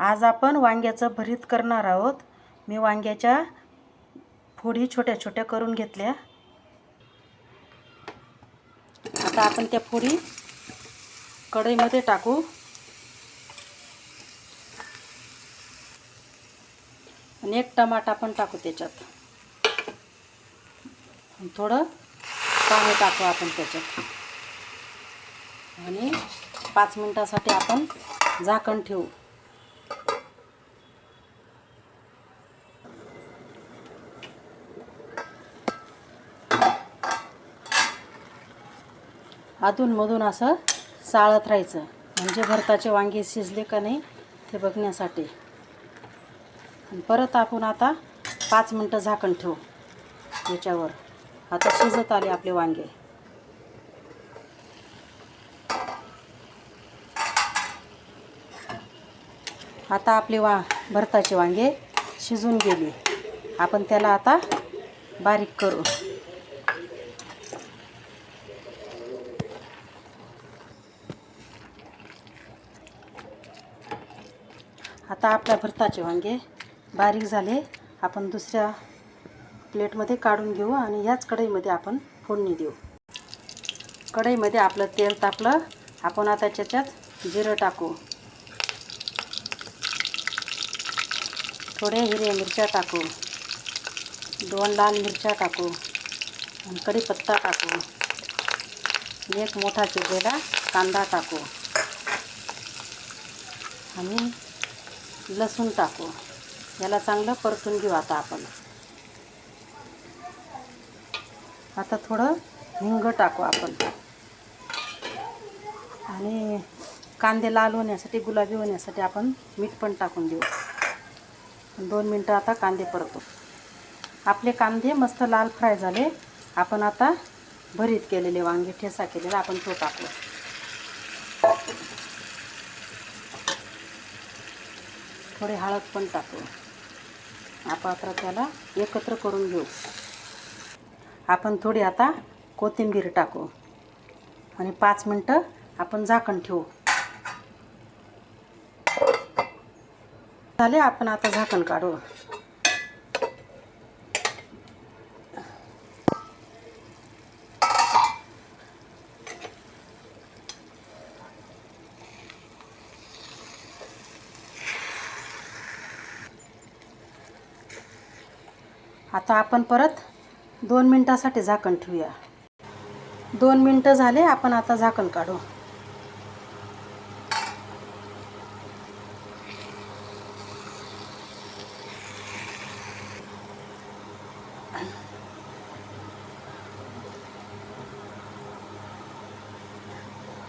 आज आपण वांग्याचं भरीत करणार आहोत. मी वांग्याच्या फोडी छोट्या छोट्या करून घेतल्या. आता आपण त्या फोडी कढईमध्ये टाकू. आणि एक टमाटा पण टाकू त्याच्यात. थोडं पाणी टाकू आपण त्याच्यात. आणि पाच मिनटासाठी आपण झाकण ठेवू. अधूनमधून असं चाळत राहायचं. म्हणजे भरताचे वांगे शिजले का नाही ते बघण्यासाठी. आणि परत आपण आता पाच मिनटं झाकण ठेवू. याच्यावर. आता शिजत आले आपले वांगे. आता आपले वा भरताचे वांगे शिजून गेले. आपण त्याला आता बारीक करू. आता आपल्या भरताचे वांगे बारीक झाले. आपण दुसऱ्या प्लेटमध्ये काढून घेऊ आणि ह्याच कढईमध्ये आपण फोडणी देऊ. कढईमध्ये आपलं तेल तापलं. आपण आता त्याच्यात जिरं टाकू. थोड्या हिरव्या मिरच्या टाकू. दोन लाल मिरच्या टाकू. आणि कढीपत्ता टाकू. एक मोठा चिरलेला कांदा टाकू. आणि लसूण टाकू. याला चांगलं परतून घेऊ आता आपण. आता थोडं हिंग टाकू आपण. आणि कांदे लाल होण्यासाठी गुलाबी होण्यासाठी आपण मीठ पण टाकून देऊ. दोन मिनटं आता कांदे परतो. आपले कांदे मस्त लाल फ्राय झाले. आपण आता भरीत केलेले वांगे ठेसा केलेला आपण तो टाकू. थोडे हळद पण टाकू. आपण आता त्याला एकत्र करून घेऊ. आपण थोडी आता कोथिंबीर टाकू. आणि पाच मिनटं आपण झाकण ठेवू. झाले आपण आता झाकण काढू. आता आपण परत दोन मिनटासाठी झाकण ठेवूया. दोन मिनटं झाले आपण आता झाकण काढू.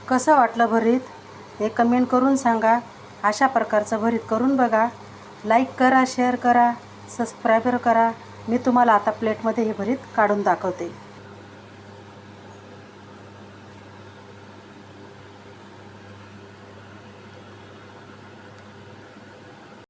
कसं वाटलं भरीत? हे कमेंट करून सांगा. अशा प्रकारचं भरीत करून बघा. लाईक करा शेअर करा सबस्क्रायबर करा. मी तुम्हाला आता प्लेटमध्ये हे भरीत काढून दाखवते.